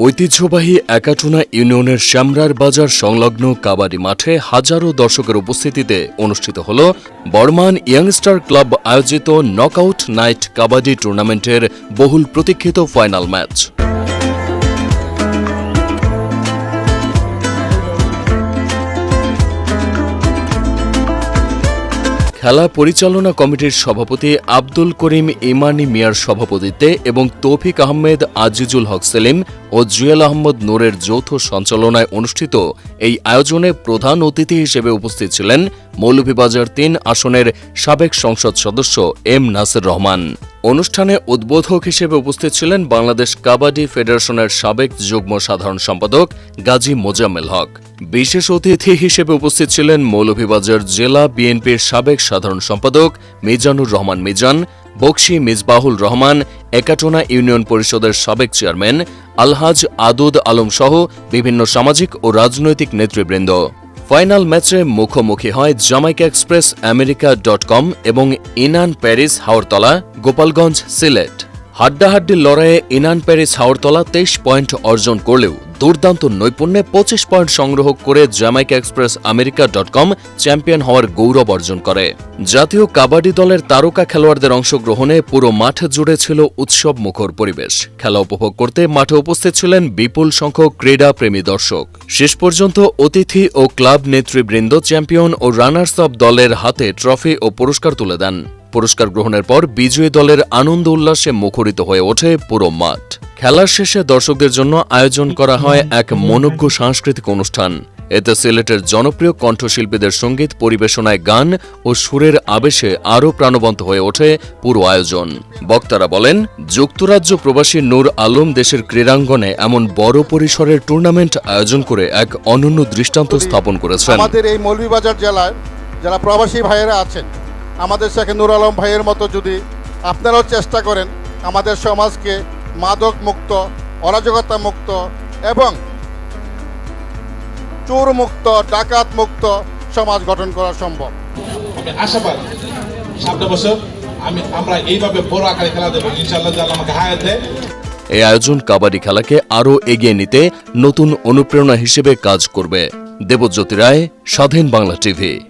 ঐতিহ্যবাহী একাটুনা ইউনিয়নের শ্যামরার বাজার সংলগ্ন কাবাডি মাঠে হাজারো দর্শকের উপস্থিতিতে অনুষ্ঠিত হল বর্মান ইয়াংস্টার ক্লাব আয়োজিত নকআউট নাইট কাবাডি টুর্নামেন্টের বহুল প্রতীক্ষিত ফাইনাল ম্যাচ। খেলা পরিচালনা কমিটির সভাপতি আব্দুল করিম ইমানি মিয়ার সভাপতিত্বে এবং তৌফিক আহমেদ আজিজুল হক সেলিম ও জুয়েল আহমদ নূরের যৌথ সঞ্চালনায় অনুষ্ঠিত এই আয়োজনে প্রধান অতিথি হিসেবে উপস্থিত ছিলেন মৌলভীবাজার তিন আসনের সাবেক সংসদ সদস্য এম নাসির রহমান। অনুষ্ঠানে উদ্বোধক হিসেবে উপস্থিত ছিলেন বাংলাদেশ কাবাডি ফেডারেশনের সাবেক যুগ্ম সাধারণ সম্পাদক গাজী মোজাম্মেল হক। বিশেষ অতিথি হিসেবে উপস্থিত ছিলেন মৌলভীবাজার জেলা বিএনপির সাবেক সাধারণ সম্পাদক মিজানুর রহমান মিজান বক্সি মিজবাহুল রহমান, একাটোনা ইউনিয়ন পরিষদের সাবেক চেয়ারম্যান আলহাজ আদুদ আলম সহ বিভিন্ন সামাজিক ও রাজনৈতিক নেতৃবৃন্দ। ফাইনাল ম্যাচে মুখোমুখি হয় Jamaica Express, America dot com এবং ইনান প্যারিস হাওরতলা, গোপালগঞ্জ সিলেট। হাড্ডাহাড্ডির লড়াইয়ে ইনান প্যারিস হাওরতলা তেইশ পয়েন্ট অর্জন করলেও দুর্দান্ত নৈপুণ্যে পঁচিশ পয়েন্ট সংগ্রহ করে Jamaica Express America dot com champion হওয়ার গৌরব অর্জন করে। জাতীয় কাবাডি দলের তারকা খেলোয়াড়দের অংশগ্রহণে পুরো মাঠ জুড়ে ছিল উৎসব মুখর পরিবেশ। খেলা উপভোগ করতে মাঠে উপস্থিত ছিলেন বিপুল সংখ্যক ক্রীড়া প্রেমী দর্শক। শেষ পর্যন্ত অতিথি ও ক্লাব নেতৃবৃন্দ, চ্যাম্পিয়ন ও রানার্স আপ দলের হাতে ট্রফি ও পুরস্কার তুলে দেন। পুরস্কার গ্রহণের পর বিজয়ী দলের আনন্দ উল্লাসে মুখরিত হয়ে ওঠে পুরো মাঠ। খেলার শেষে দর্শকদের জন্য আয়োজন করা হয় এক মনোজ্ঞ সাংস্কৃতিক অনুষ্ঠান। এতে সিলেটের জনপ্রিয় কণ্ঠশিল্পীদের সংগীত, পরিবেশনায় গান ও সুরের আবেশে আরও প্রাণবন্ত হয়ে ওঠে পুরো আয়োজন। বক্তারা বলেন, যুক্তরাজ্য প্রবাসী নূর আলম দেশের ক্রীড়াঙ্গনে এমন বড় পরিসরের টুর্নামেন্ট আয়োজন করে এক অনন্য দৃষ্টান্ত স্থাপন করেছেন। আমাদের এই মৌলভীবাজার জেলায় যারা প্রবাসী ভাইয়েরা আছেন আমাদের শেখ নুর আলম ভাইয়ের মতো যদি আপনারাও চেষ্টা করেন আমাদের সমাজকে মাদক মুক্ত অরাজকতা মুক্ত এবং চোর মুক্ত ডাকাত মুক্ত সমাজ গঠন করা সম্ভব। আমি আশাবাদী সামনে বছর আমি আমরা এইভাবে বড় আকারে খেলা দেবো। ইনশাল্লাহ আমাকে হায়াত দেয়। এই আয়োজন কাবাডি খেলাকে আরও এগিয়ে নিতে নতুন অনুপ্রেরণা হিসেবে কাজ করবে। দেবজ্যোতি রায় স্বাধীন বাংলা টিভি।